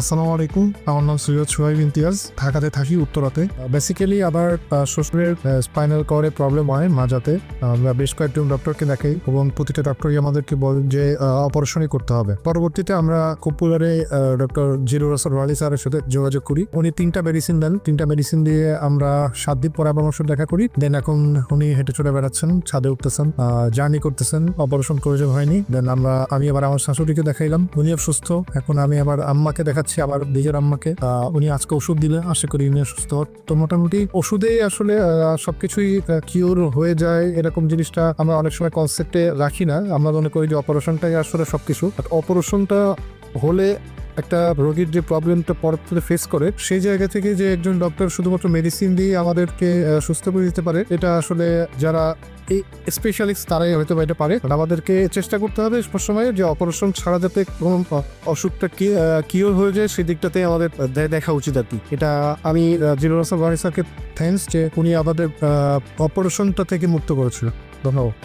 আসসালামু আলাইকুম, আমার নাম সৈয়দ সোহাইব ইমতিয়াজ, ঢাকাতে থাকি, উত্তরাতে। বেসিক্যালি আবার শ্বশুরের স্পাইনাল কর্ডে প্রবলেম হয় মাজাতে আমরা বেশ কয়েকজন ডক্টরকে দেখাই এবং প্রতিটা ডক্টরই আমাদেরকে বলেন যে অপারেশনই করতে হবে। পরবর্তীতে আমরা কুপুলারে ডক্টর জিরো রসর ওয়ালি স্যারের সাথে যোগাযোগ করি। উনি তিনটা মেডিসিন দেন। তিনটা মেডিসিন দিয়ে আমরা সাত দিন পরে পরামর্শ দেখা করি। দেন এখন উনি হেঁটে চলে বেড়াচ্ছেন, ছাদে উঠতেছেন জার্নি করতেছেন। অপারেশন প্রয়োজন হয়নি দেন আমরা, আমি আবার আমার শাশুড়িকে দেখাইলাম। উনিও সুস্থ। এখন আমি আবার আম্মাকে দেখাচ্ছি আবার নিজের আম্মাকে। উনি আজকে ওষুধ দিলে, আশা করি উনি সুস্থ। তো মোটামুটি ওষুধে আসলে সবকিছুই কিওর হয়ে যায়। এরকম জিনিসটা আমরা অনেক সময় কনসেপ্টে রাখি না। আমরা মনে করি যে অপারেশনটাই আসলে সবকিছু। অপারেশনটা হলে একটা রোগীর যে প্রবলেমটা পরবর্তীতে ফেস করে, সেই জায়গা থেকে যে একজন ডক্টর শুধুমাত্র মেডিসিন দিয়ে আমাদেরকে সুস্থ করে দিতে পারে, এটা আসলে যারা এই স্পেশালিস্ট তারাই হয়তো বা এটা পারে। আমাদেরকে চেষ্টা করতে হবে সবসময় যে অপারেশন ছাড়া যাতে কোনো অসুখটা কিওর হয়ে যায়, সেই দিকটাতে আমাদের দেখা উচিত আর কি। এটা আমি রাসাল বাড়ি স্যারকে থ্যাংকস যে উনি আমাদের অপারেশনটা থেকে মুক্ত করেছিল। ধন্যবাদ।